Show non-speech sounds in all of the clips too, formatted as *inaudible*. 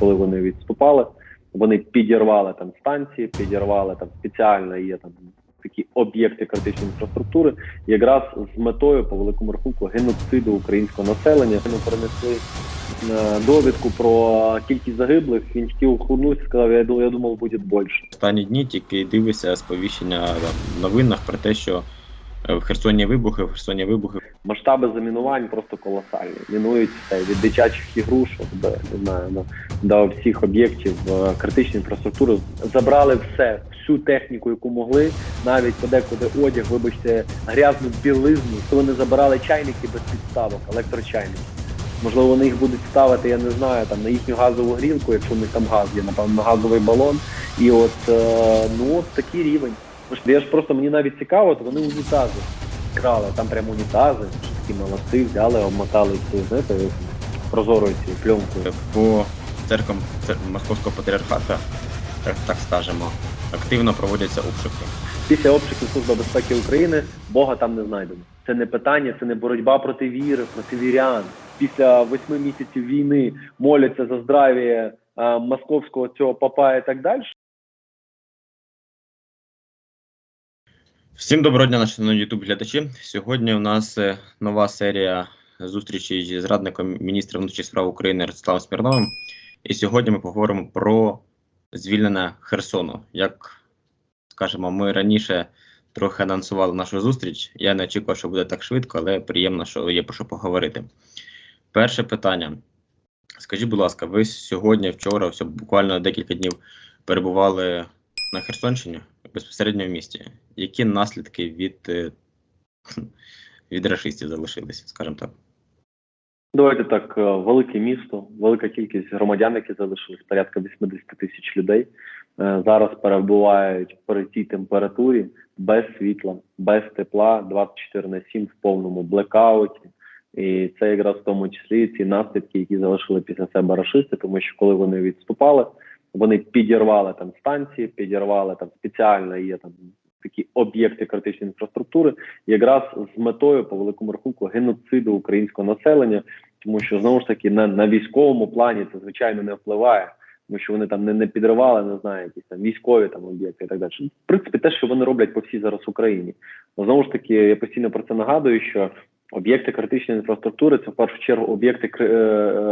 коли вони відступали, вони підірвали там станції, підірвали там спеціально є там такі об'єкти критичної інфраструктури, якраз з метою по великому рахунку геноциду українського населення. Вони принесли довідку про кількість загиблих. Він тільки ухнувся, сказав, я думав, буде більше. Останні дні тільки дивишся сповіщення в новинах про те, що в Херсоні вибухи, в Херсоні вибухи. Масштаби замінувань просто колосальні. Мінують від дитячих ігрушок до не знаю до, до всіх об'єктів е, критичної інфраструктури. Забрали все, всю техніку, яку могли, навіть подекуди одяг, вибачте, грязну білизну. То вони забирали чайники без підставок, електрочайники. Можливо, вони їх будуть ставити, я не знаю, там на їхню газову грілку, якщо у них там газ є, напевно, на газовий балон. І от е, ну от такий рівень. Я ж просто мені навіть цікаво, то вони унітази крали, там прямо унітази, такі молодці, взяли, обмотали цю, знаєте, прозорою цією пленкою. По церквам цер- Московського патріархата, так, так скажемо, активно проводяться обшуки. Після обшуків Служби безпеки України Бога там не знайдено. Це не питання, це не боротьба проти віри, проти вірян. Після восьми місяців війни моляться за здрав'я е, московського цього папа і так далі. Всім доброго дня, наші шановні youtube глядачі. Сьогодні у нас е, нова серія зустрічей зі зрадником міністра внутрішніх справ України Ростиславом Смірновим. І сьогодні ми поговоримо про звільнення Херсону. Як скажемо, ми раніше трохи анонсували нашу зустріч. Я не очікував, що буде так швидко, але приємно, що є про що поговорити. Перше питання. Скажіть, будь ласка, ви сьогодні, вчора, все, буквально декілька днів перебували на Херсонщині безпосередньо в місті. Які наслідки від, е, *laughs* від рашистів залишилися, скажімо так? Давайте так, е, велике місто, велика кількість громадян, які залишились, порядка 80 тисяч людей. е, Зараз перебувають при цій температурі без світла, без тепла, 24 на 7 в повному блекауті. І це якраз в тому числі ці наслідки, які залишили після себе рашисти, тому що коли вони відступали, вони підірвали там станції, підірвали там спеціально є там такі об'єкти критичної інфраструктури, якраз з метою по великому рахунку геноциду українського населення, тому що знову ж таки на, на військовому плані це звичайно не впливає, тому що вони там не, не підривали, не знаю, якісь там військові там об'єкти і так далі. В принципі, те, що вони роблять по всій зараз Україні. Но знову ж таки, я постійно про це нагадую, що об'єкти критичної інфраструктури це в першу чергу об'єкти е,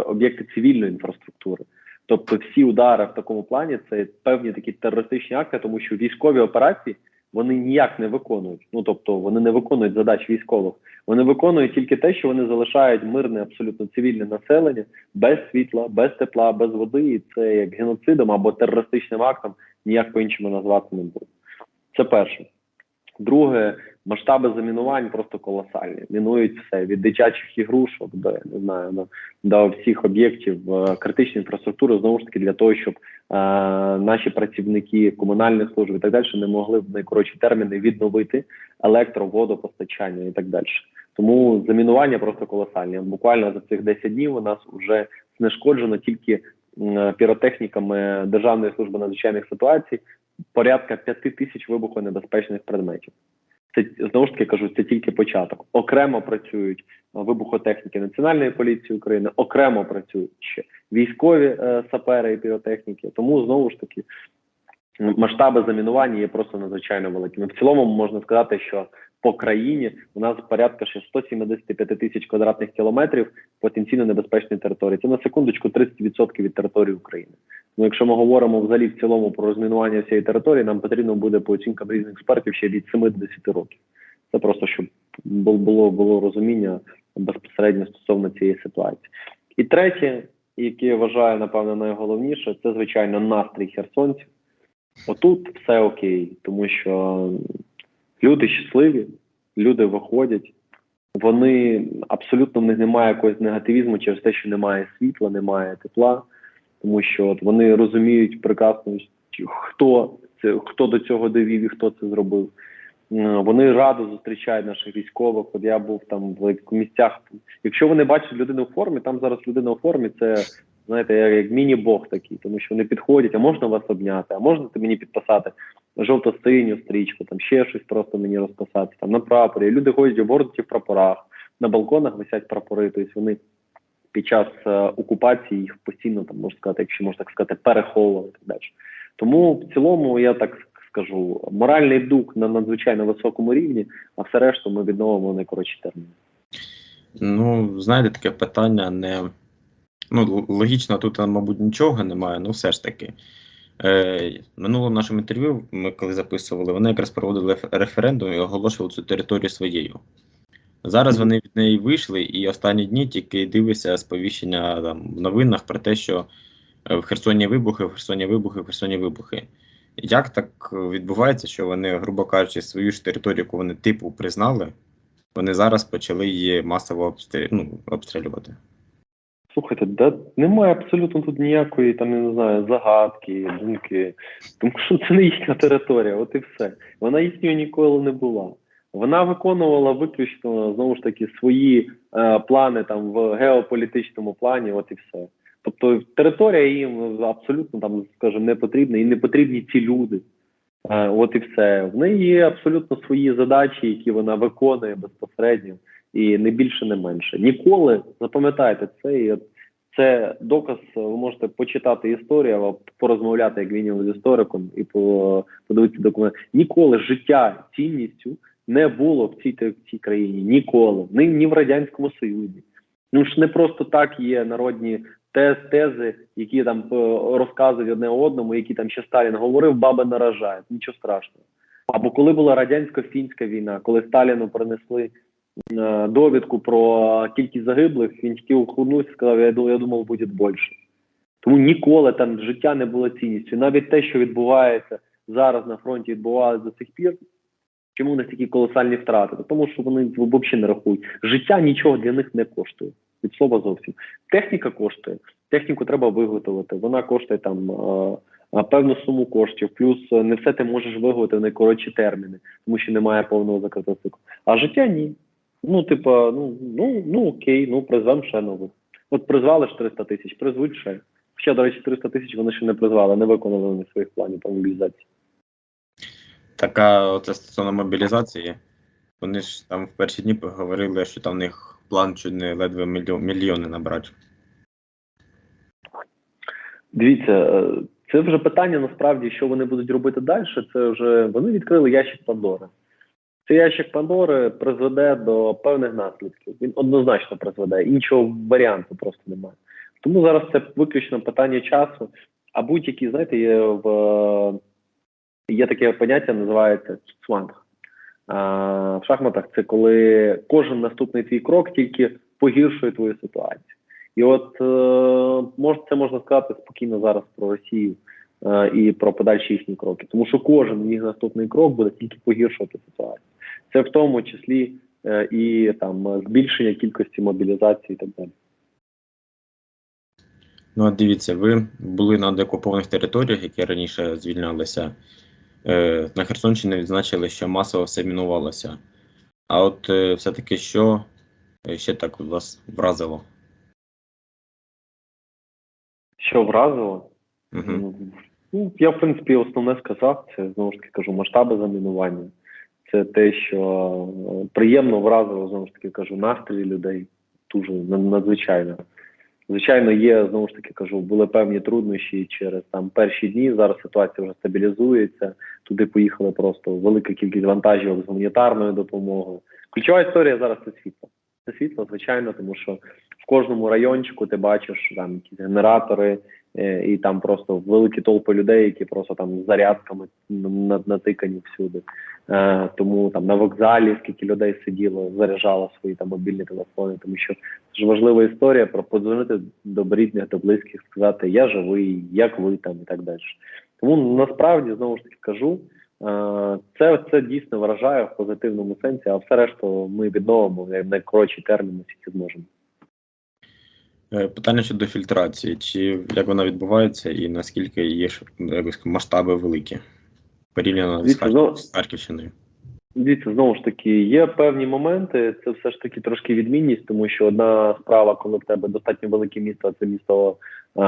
об'єкти цивільної інфраструктури. Тобто всі удари в такому плані це певні такі терористичні акти, тому що військові операції вони ніяк не виконують. Ну тобто вони не виконують задач військових. Вони виконують тільки те, що вони залишають мирне, абсолютно цивільне населення без світла, без тепла, без води. І це як геноцидом або терористичним актом ніяк по-іншому назвати не буде. Це перше. Друге, масштаби замінувань просто колосальні. Мінують все від дитячих ігрушок до не знаю до, до всіх об'єктів е, критичної інфраструктури знову ж таки для того, щоб е, наші працівники комунальних служб і так далі не могли в найкоротші терміни відновити електро, водопостачання і так далі. Тому замінування просто колосальні. Буквально за цих 10 днів у нас вже знешкоджено тільки піротехніками Державної служби надзвичайних ситуацій порядка 5 тисяч вибухонебезпечних предметів. Це знову ж таки кажу, це тільки початок. Окремо працюють е, вибухотехніки Національної поліції України, окремо працюють ще військові е, сапери і піротехніки. Тому знову ж таки масштаби замінування є просто надзвичайно великими. В цілому можна сказати, що по країні у нас порядка ще 175 тисяч квадратних кілометрів потенційно небезпечної території. Це на секундочку 30% від території України. Ну, якщо ми говоримо взагалі в цілому про розмінування всієї території, нам потрібно буде по оцінкам різних експертів ще від 7 до 10 років. Це просто щоб бу- було було розуміння безпосередньо стосовно цієї ситуації. І третє, яке я вважаю, напевно, найголовніше, це звичайно настрій херсонців. Отут все окей, тому що люди щасливі, люди виходять. Вони абсолютно в них немає якогось негативізму через те, що немає світла, немає тепла тому що от вони розуміють прекрасно, хто це хто до цього довів і хто це зробив. Вони радо зустрічають наших військових. От я був там в місцях. Якщо вони бачать людину в формі, там зараз людина в формі, це знаєте, як, міні-бог такий, тому що вони підходять, а можна вас обняти, а можна мені підписати жовто-синю стрічку, там ще щось просто мені розписати, там на прапорі. Люди ходять оборнуті в прапорах, на балконах висять прапори, тобто вони під час е, окупації їх постійно там можна сказати, якщо можна так сказати, переховували так далі. Тому в цілому я так скажу, моральний дух на надзвичайно високому рівні, а все решту ми відновимо в найкоротші терміни. Ну, знаєте, таке питання не. Ну, логічно, тут, мабуть, нічого немає, ну все ж таки. Е, в минулому нашому інтерв'ю, ми коли записували, вони якраз проводили референдум і оголошували цю територію своєю. Зараз вони від неї вийшли, і останні дні тільки дивишся сповіщення там, в новинах про те, що е, в Херсоні вибухи, в Херсоні вибухи, в Херсоні вибухи. Як так е, відбувається, що вони, грубо кажучи, свою ж територію, яку вони типу признали, вони зараз почали її масово обстрі... ну, обстрілювати? Слухайте, да немає абсолютно тут ніякої там, я не знаю, загадки, думки. Тому що це не їхня територія, от і все. Вона їхньою ніколи не була. Вона виконувала виключно знову ж таки свої е, плани там в геополітичному плані, от і все. Тобто територія їм абсолютно там, скажімо, не потрібна і не потрібні ці люди. Е, от і все. В неї є абсолютно свої задачі, які вона виконує безпосередньо, і не більше, не менше. Ніколи запам'ятайте це, і це доказ. Ви можете почитати історію, або порозмовляти як мінімум з істориком і подивитися документ. Ніколи життя цінністю не було в цій, в цій країні. Ніколи. Ні, ні в Радянському Союзі. Ну ж не просто так є народні тез, тези, які там е, розказують одне одному, які там ще Сталін говорив, баби наражають. Нічого страшного. Або коли була радянсько-фінська війна, коли Сталіну принесли довідку про кількість загиблих, він тільки ухлинувся і сказав, я, ду- я думав, буде більше. Тому ніколи там життя не було цінністю. Навіть те, що відбувається зараз на фронті, відбувалося до сих пір. Чому у них такі колосальні втрати? Тому що вони взагалі не рахують. Життя нічого для них не коштує. Від слова зовсім. Техніка коштує. Техніку треба виготовити. Вона коштує там е, е, певну суму коштів. Плюс е, не все ти можеш виготовити в найкоротші терміни, тому що немає повного закритого циклу. А життя ні. Ну, типа, ну, ну, ну окей, ну призвемо ще нових. От призвали ж 300 тисяч, призвуть ще. Хоча, до речі, 300 тисяч вони ще не призвали, не виконали вони своїх планів по мобілізації. Така оце стосовно мобілізації. Вони ж там в перші дні говорили, що там в них план чуть не ледве мільйон, мільйони набрати. Дивіться, е, це вже питання насправді, що вони будуть робити далі. Це вже вони відкрили ящик Пандори. Цей ящик Пандори призведе до певних наслідків. Він однозначно призведе. Іншого варіанту просто немає. Тому зараз це виключно питання часу. А будь-які, знаєте, є в є таке поняття, називається цванг. В шахматах це коли кожен наступний твій крок тільки погіршує твою ситуацію. І от е, мож, це можна сказати спокійно зараз про Росію е, і про подальші їхні кроки. Тому що кожен їх наступний крок буде тільки погіршувати ситуацію. Це в тому числі е, і там збільшення кількості мобілізації і так далі. Ну, от дивіться, ви були на деокупованих територіях, які раніше звільнялися. Е, на Херсонщині відзначили, що масово все мінувалося. А от е, все-таки що е, ще так вас вразило? Що вразило? Угу. Ну, я, в принципі, основне сказав, це знову ж таки кажу, масштаби замінування. Це те, що е, приємно вразило, знову ж таки кажу, настрій людей дуже на- надзвичайно. Звичайно, є, знову ж таки кажу, були певні труднощі через там перші дні. Зараз ситуація вже стабілізується. Туди поїхали просто велика кількість вантажів з гуманітарною допомогою. Ключова історія зараз це світло. Це світло, звичайно, тому що в кожному райончику ти бачиш там якісь генератори, і там просто великі толпи людей, які просто там з зарядками на- натикані всюди. Е, тому там на вокзалі скільки людей сиділо, заряджало свої там мобільні телефони, тому що це ж важлива історія про подзвонити до рідних, до близьких, сказати я живий, як ви там і так далі. Тому насправді знову ж таки кажу. е, Це, це дійсно вражає в позитивному сенсі, а все решту ми відновимо в найкоротші терміни, скільки зможемо. Е, Питання щодо фільтрації. Чи як вона відбувається і наскільки є масштаби великі порівняно з Харківщиною? Дивіться, знову ж таки, є певні моменти. Це все ж таки трошки відмінність, тому що одна справа, коли в тебе достатньо велике місто, це місто е,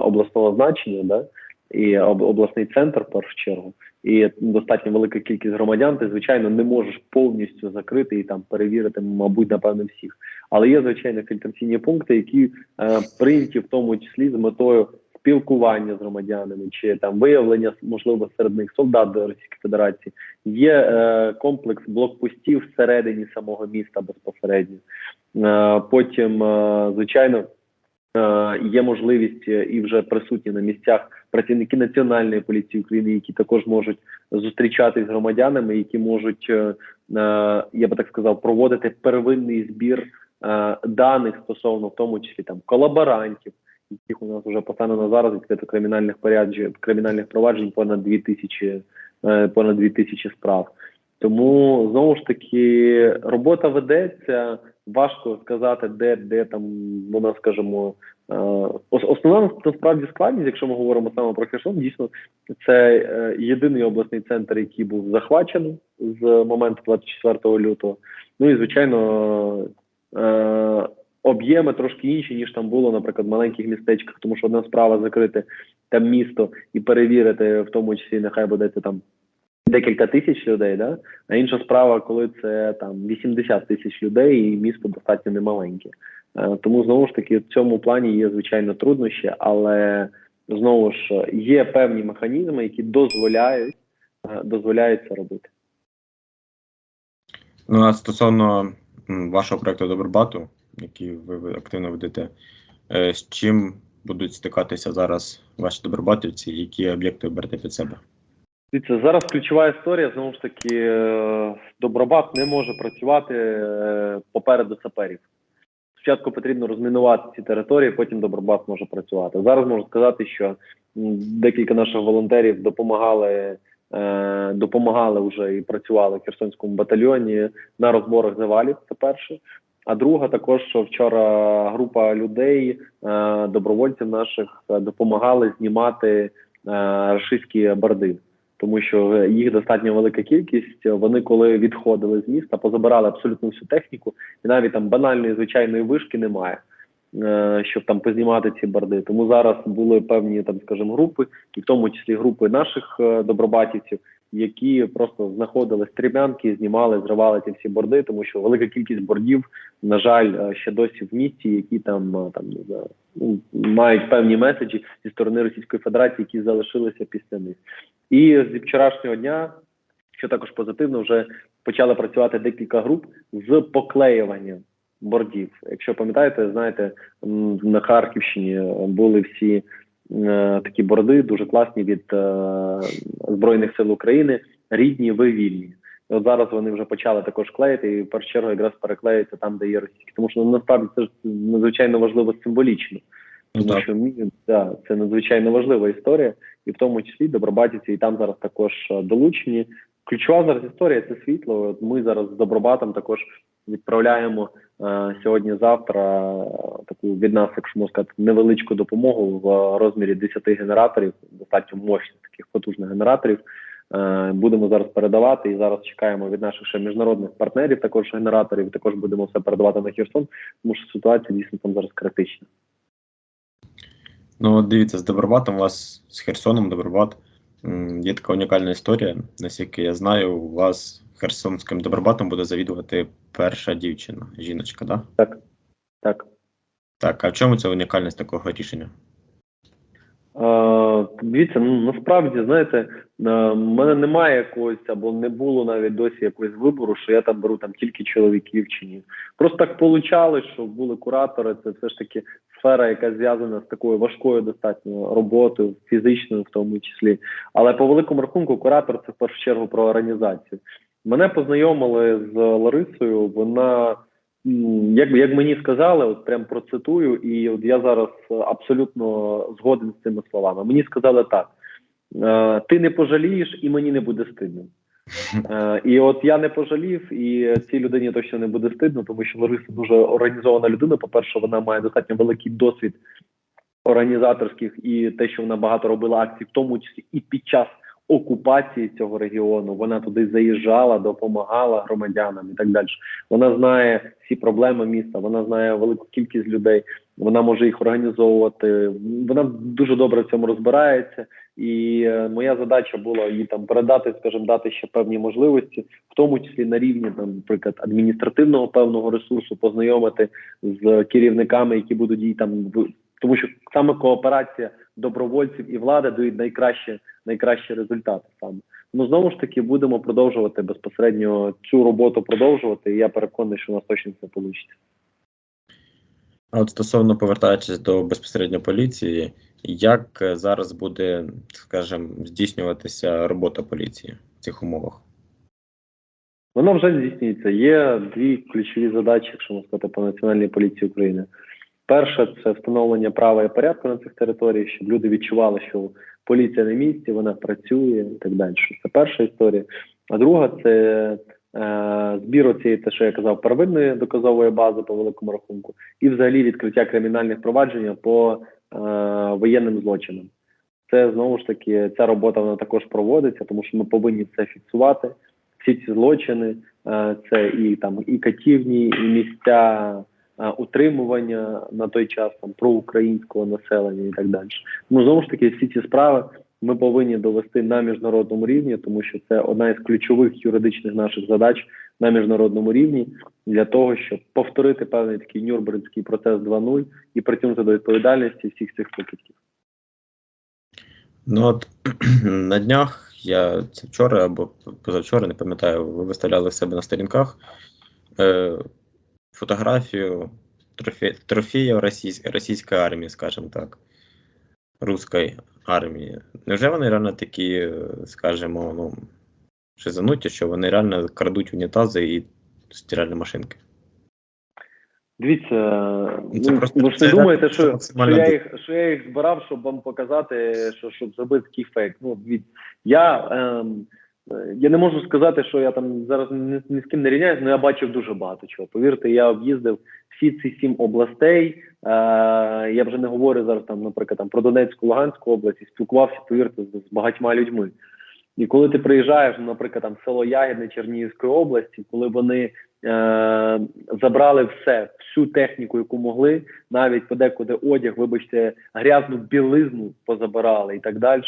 обласного значення, да? І обласний центр першу чергу, і достатньо велика кількість громадян, ти звичайно не можеш повністю закрити і там перевірити, мабуть, напевно, всіх. Але є звичайно фільтраційні пункти, які е, прийняті в тому числі з метою спілкування з громадянами чи там виявлення можливо серед них солдат до Російської Федерації. Є е, комплекс блокпостів всередині самого міста безпосередньо. Е, потім, е, звичайно, е, є можливість е, і вже присутні на місцях працівники Національної поліції України, які також можуть зустрічатись з громадянами, які можуть, е, е, я би так сказав, проводити первинний збір е, даних стосовно в тому числі там колаборантів, яких у нас вже постанено зараз відкрито кримінальних поряджень, кримінальних проваджень понад 2000, е, понад 2000 справ. Тому знову ж таки робота ведеться. Важко сказати, де де там вона, скажімо, е, основна насправді складність, якщо ми говоримо саме про Херсон, дійсно це е, єдиний обласний центр, який був захвачений з моменту 24 лютого. Ну і звичайно, е, об'єми трошки інші, ніж там було, наприклад, в маленьких містечках, тому що одна справа закрити там місто і перевірити, в тому числі нехай буде це там декілька тисяч людей, да? а інша справа, коли це там 80 тисяч людей, і місто достатньо немаленьке. Тому знову ж таки в цьому плані є звичайно труднощі, але знову ж є певні механізми, які дозволяють е, дозволяють це робити. Ну, а стосовно вашого проекту Добробату, який ви активно ведете, е, з чим будуть стикатися зараз ваші добробатівці, які об'єкти ви берете під себе? Дивіться, зараз ключова історія. Знову ж таки, е, Добробат не може працювати е, попереду саперів. Спочатку потрібно розмінувати ці території, потім Добробат може працювати. Зараз можу сказати, що декілька наших волонтерів допомагали, е, допомагали вже і працювали в Херсонському батальйоні на розборах завалів. Це перше. А друга також, що вчора група людей, добровольців наших, допомагали знімати рашистські борди тому що їх достатньо велика кількість. Вони, коли відходили з міста, позабирали абсолютно всю техніку, і навіть там банальної звичайної вишки немає, е, щоб там познімати ці борди. Тому зараз були певні там, скажімо, групи, і в тому числі групи наших е, добробатівців, які просто знаходили стрімянки, знімали, зривали ці всі борди, тому що велика кількість бордів, на жаль, е, ще досі в місті, які там е, там не знаю, ну, мають певні меседжі зі сторони Російської Федерації, які залишилися після них. І з вчорашнього дня, що також позитивно, вже почали працювати декілька груп з поклеюванням бордів. Якщо пам'ятаєте, знаєте, на Харківщині були всі такі борди, дуже класні від е, Збройних сил України, рідні, ви вільні. І от зараз вони вже почали також клеїти, і в першу чергу якраз переклеюються там, де є російські. Тому що ну, насправді це ж надзвичайно важливо символічно. Ну, Тому так. що да, це надзвичайно важлива історія, і в тому числі добробатівці і там зараз також е, долучені. Ключова зараз історія це світло. От Ми зараз з Добробатом також відправляємо е, сьогодні-завтра таку від нас, якщо можна сказати, невеличку допомогу в розмірі 10 генераторів, достатньо мощних таких потужних генераторів. Е, будемо зараз передавати і зараз чекаємо від наших ще міжнародних партнерів, також генераторів. Також будемо все передавати на Херсон, тому що ситуація дійсно там зараз критична. Ну, дивіться, з Добробатом у вас з Херсоном Добробат є така унікальна історія. Наскільки я знаю, у вас Херсонським Добробатом буде завідувати перша дівчина, жіночка, да? Так, так. Так, а в чому ця унікальність такого рішення? Е, Дивіться, ну насправді знаєте, е, в мене немає якогось або не було навіть досі якогось вибору, що я там беру там тільки чоловіків чи ні. Просто так получалось, що були куратори. Це все ж таки сфера, яка зв'язана з такою важкою достатньо роботою, фізичною в тому числі. Але по великому рахунку, куратор це в першу чергу про організацію. Мене познайомили з Ларисою. Вона як, як мені сказали, от прям процитую, і от я зараз е, абсолютно згоден з цими словами. Мені сказали так: е, ти не пожалієш, і мені не буде стидно. *laughs* Е, і от я не пожалів, і цій людині точно не буде стидно, тому що Лариса дуже організована людина. По-перше, вона має достатньо великий досвід організаторських і те, що вона багато робила акцій, в тому числі і під час окупації цього регіону. Вона туди заїжджала, допомагала громадянам і так далі. Вона знає всі проблеми міста, вона знає велику кількість людей, вона може їх організовувати. Вона дуже добре в цьому розбирається. І е, моя задача була їй там передати, скажімо, дати ще певні можливості, в тому числі на рівні там, наприклад, адміністративного певного ресурсу, познайомити з керівниками, які будуть їй там в тому, що саме кооперація добровольців і влади дають найкраще найкращі результати саме. Ну знову ж таки будемо продовжувати безпосередньо цю роботу продовжувати. І я переконаний, що у нас точно це вийде. А от стосовно повертаючись до безпосередньо поліції, як зараз буде, скажімо, здійснюватися робота поліції в цих умовах? Вона вже здійснюється. Є дві ключові задачі, якщо можна сказати, по національній поліції України. Перше це встановлення права і порядку на цих територіях, щоб люди відчували, що поліція на місці, вона працює і так далі. Це перша історія. А друга це е, збір оцієї, те, що я казав, первинної доказової бази по великому рахунку, і взагалі відкриття кримінальних проваджень по е, воєнним злочинам. Це знову ж таки ця робота вона також проводиться, тому що ми повинні це фіксувати. Всі ці злочини, е, це і там і катівні, і місця утримування на той час там проукраїнського населення і так далі. Ну знову ж таки, всі ці справи ми повинні довести на міжнародному рівні, тому що це одна із ключових юридичних наших задач на міжнародному рівні для того, щоб повторити певний такий нюрнберзький процес 2.0 і притягнути до відповідальності всіх цих покидьків. Ну от *clears throat* на днях я це вчора або позавчора, не пам'ятаю, ви виставляли себе на сторінках е, фотографію трофе, трофеїв російсь, російської армії, скажімо так, руської армії. Невже вони реально такі, скажімо, ну, шизануті, що вони реально крадуть унітази і стиральні машинки? Дивіться, Ну, це ну, просто- ви ж не це думаєте, що, що, я їх, що я їх збирав, щоб вам показати, що щоб зробити такий фейк. Ну, дивіться, я, ем, я не можу сказати, що я там зараз ні, ні з ким не рівняюсь, але я бачив дуже багато чого. Повірте, я об'їздив всі ці сім областей. Е, я вже не говорю зараз там, наприклад, там про Донецьку, Луганську область і спілкувався, повірте, з, багатьма людьми. І коли ти приїжджаєш, наприклад, там село Ягідне Чернігівської області, коли вони е, забрали все, всю техніку, яку могли, навіть подекуди одяг, вибачте, грязну білизну позабирали і так далі,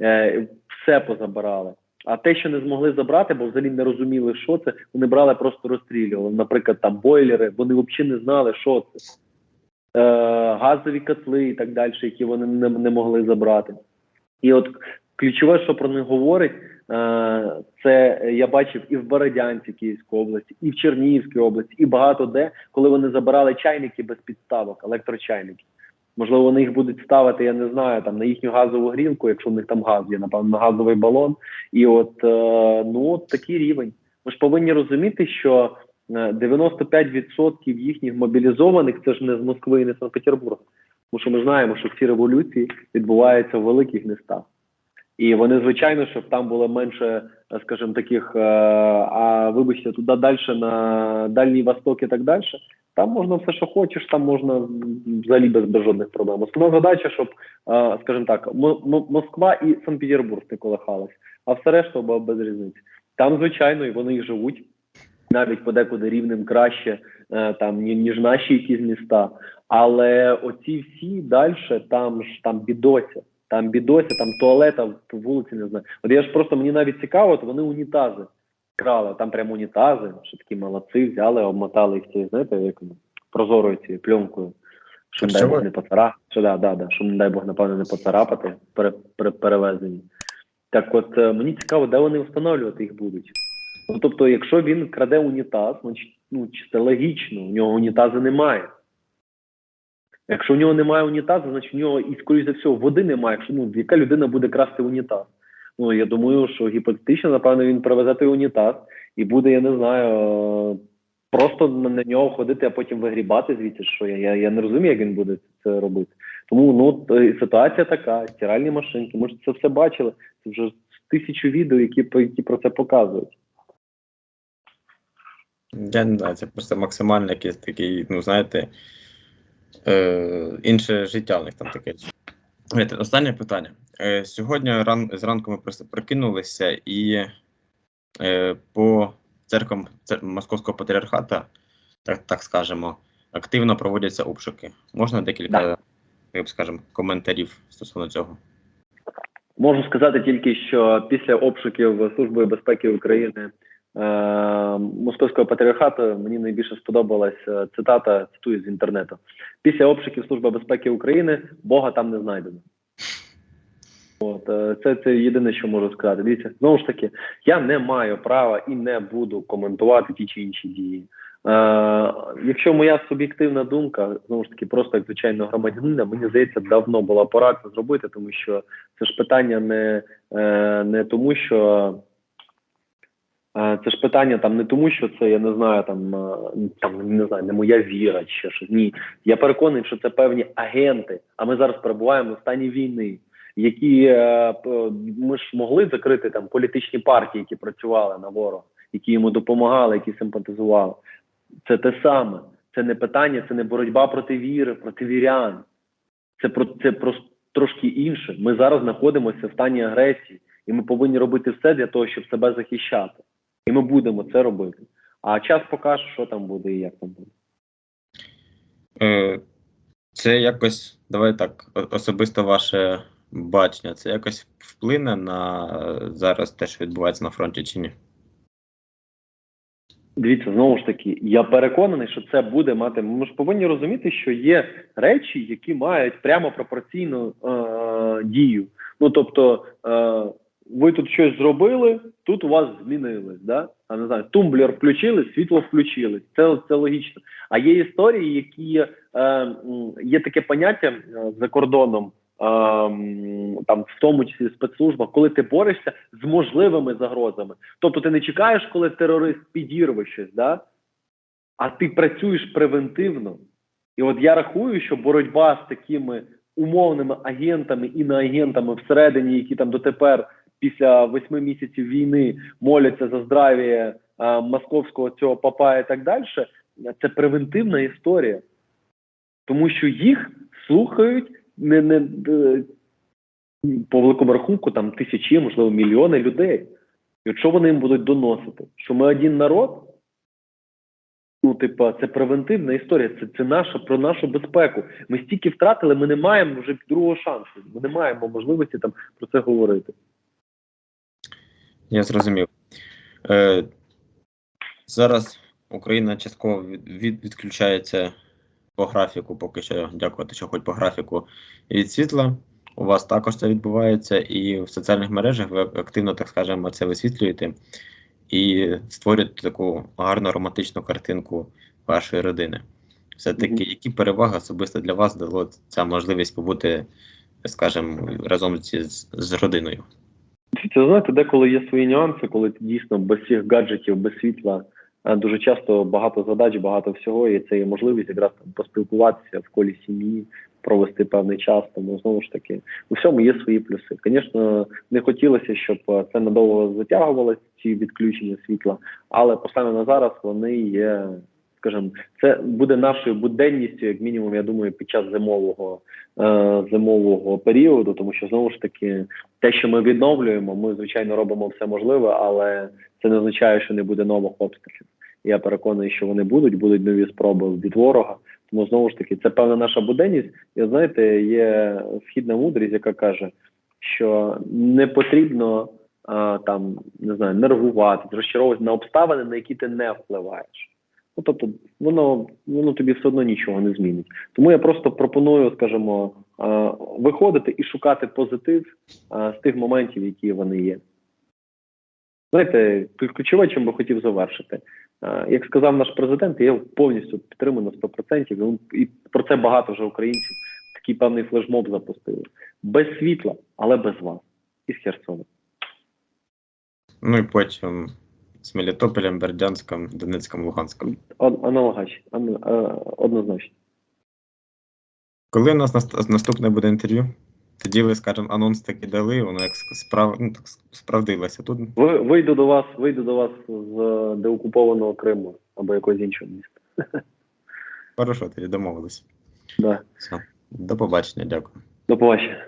е, все позабирали. А те, що не змогли забрати, бо взагалі не розуміли, що це, вони брали, просто розстрілювали. Наприклад, там бойлери, вони взагалі не знали, що це. Е, газові котли і так далі, які вони не, не могли забрати. І от ключове, що про них говорить, е, це я бачив і в Бородянці Київської області, і в Чернігівській області, і багато де, коли вони забирали чайники без підставок, електрочайники. Можливо, вони їх будуть ставити, я не знаю, там на їхню газову грілку, якщо в них там газ є, напевно, на газовий балон. І от е, ну от такий рівень. Ми ж повинні розуміти, що е, 95% їхніх мобілізованих це ж не з Москви і не з Санкт-Петербурга. Тому що ми знаємо, що ці революції відбуваються в великих містах. І вони, звичайно, щоб там було менше, е, скажімо, таких, е, а вибачте, туди далі на Дальній Восток і так далі. Там можна все, що хочеш, там можна взагалі без, без жодних проблем. Основна задача, щоб, е, скажімо так, Москва і Санкт-Петербург не колихались, а все решта без різниці. Там, звичайно, і вони і живуть навіть подекуди рівнем краще, там ні- ніж наші якісь міста. Але оці всі далі там ж там бідося. Там бідося, там туалета в вулиці не знаю. От я ж просто мені навіть цікаво, то вони унітази крали. Там прямо унітази, що такі молодці, взяли, обмотали їх цією, знаєте, як прозорою цією пленкою. Щоб не дай Бог не поцарапати. Що, да, да, да, щоб, не дай Бог, напевно, не поцарапати при, при перевезенні. Так от е, мені цікаво, де вони встановлювати їх будуть. Ну, тобто, якщо він краде унітаз, значить, ну, це логічно, у нього унітазу немає. Якщо у нього немає унітазу, значить у нього і, скоріш за всього, води немає. Якщо ну, яка людина буде красти унітаз? Ну я думаю, що гіпотетично, напевно, він привезе той унітаз і буде, я не знаю, е, просто на, на нього ходити, а потім вигрібати звідси, що я, я, я не розумію, як він буде це робити. Тому ну е, ситуація така: стиральні машинки. Ми ж це все бачили. Це вже тисячу відео, які, які про це показують. Я не знаю, це просто максимально якийсь такий, ну знаєте, е, інше життя у них там таке. Останнє питання. Е, сьогодні ран, зранку ми просто прикинулися і е, по церквам цер- Московського патріархата, так, так скажемо, активно проводяться обшуки. Можна декілька, Да. як скажемо, коментарів стосовно цього? Можу сказати тільки, що після обшуків Служби безпеки України Московського патріархату мені найбільше сподобалась е, цитата, цитую з інтернету. Після обшуків Служби безпеки України Бога там не знайдено. От, е, це, це єдине, що можу сказати. Дивіться, знову ж таки, я не маю права і не буду коментувати ті чи інші дії. Е, якщо моя суб'єктивна думка, знову ж таки, просто як звичайного громадянина, мені здається, давно була пора це зробити, тому що це ж питання не, е, не тому, що е, це ж питання там не тому, що це я не знаю, там е, там не знаю, не моя віра чи щось. Ні, я переконаний, що це певні агенти. А ми зараз перебуваємо в стані війни, які е, ми ж могли закрити там політичні партії, які працювали на ворога, які йому допомагали, які симпатизували. Це те саме. Це не питання, це не боротьба проти віри, проти вірян. Це про це просто трошки інше. Ми зараз знаходимося в стані агресії, і ми повинні робити все для того, щоб себе захищати. І ми будемо це робити. А час покаже, що там буде і як там буде. Е, Це якось, давай так, особисто ваше бачення, це якось вплине на е, зараз те, що відбувається на фронті, чи ні? Дивіться, знову ж таки, я переконаний, що це буде мати. Ми ж повинні розуміти, що є речі, які мають прямо пропорційну е, дію. Ну тобто, е, ви тут щось зробили, тут у вас змінили. Да? А не знаю, тумблер включили, світло включили. Це, це логічно. А є історії, які е, є таке поняття е, за кордоном. е, Там в тому числі в спецслужбах, коли ти борешся з можливими загрозами, Тобто ти не чекаєш, коли терорист підірве щось, да? а ти працюєш превентивно. І от я рахую, що боротьба з такими умовними агентами і неагентами всередині, які там дотепер, після восьми місяців війни, моляться за здрав'я а, московського цього папа і так далі, це превентивна історія. Тому що їх слухають не, не, е, по великому рахунку там тисячі, можливо, мільйони людей. І що вони їм будуть доносити? Що ми один народ? Ну, типа, це превентивна історія, це, це наша про нашу безпеку. Ми стільки втратили, ми не маємо вже другого шансу. Ми не маємо можливості там про це говорити. Я зрозумів. Е, зараз Україна частково від, від, відключається по графіку, поки що дякувати, що хоч по графіку від світла. У вас також це відбувається, і в соціальних мережах ви активно, так скажемо, це висвітлюєте і створюєте таку гарну романтичну картинку вашої родини. Все-таки, які переваги особисто для вас дало ця можливість побути, скажімо, разом з, з родиною? Це знаєте, деколи є свої нюанси, коли ти дійсно без всіх гаджетів, без світла. е, Дуже часто багато задач, багато всього, і це є можливість якраз там поспілкуватися в колі сім'ї, провести певний час. Тому знову ж таки, у всьому є свої плюси. Звісно, не хотілося, щоб е, це надовго затягувалося, ці відключення світла, але поставимо на зараз вони є. Скажімо, це буде нашою буденністю, як мінімум, я думаю, під час зимового е, зимового періоду, тому що знову ж таки те, що ми відновлюємо, ми звичайно робимо все можливе, але це не означає, що не буде нових обстрілів. Я переконаний, що вони будуть, будуть нові спроби від ворога. Тому знову ж таки, це певна наша буденність. І знаєте, є східна мудрість, яка каже, що не потрібно а, там не знаю, нервувати, розчаровувати на обставини, на які ти не впливаєш. Ну тобто, воно воно тобі все одно нічого не змінить. Тому я просто пропоную, скажімо, виходити і шукати позитив з тих моментів, які вони є. Знаєте, ключове, чим би хотів завершити. Як сказав наш президент, я повністю підтримую на 100%, і про це багато вже українців такий певний флешмоб запустили. Без світла, але без вас. Із Херсону. Ну і потім з Мелітополем, Бердянськом, Донецьком, Луганськом. Од- Аналогічно, ан- е, однозначно. Коли у нас наступне буде інтерв'ю? Тоді ви, скажімо, анонс таки дали, воно як справ... ну, так справдилося. Тут Ви, вийду до вас, вийду до вас з е, деокупованого Криму або якогось іншого міста. хорошо, тоді домовилися. Да. Все. До побачення, дякую. До побачення.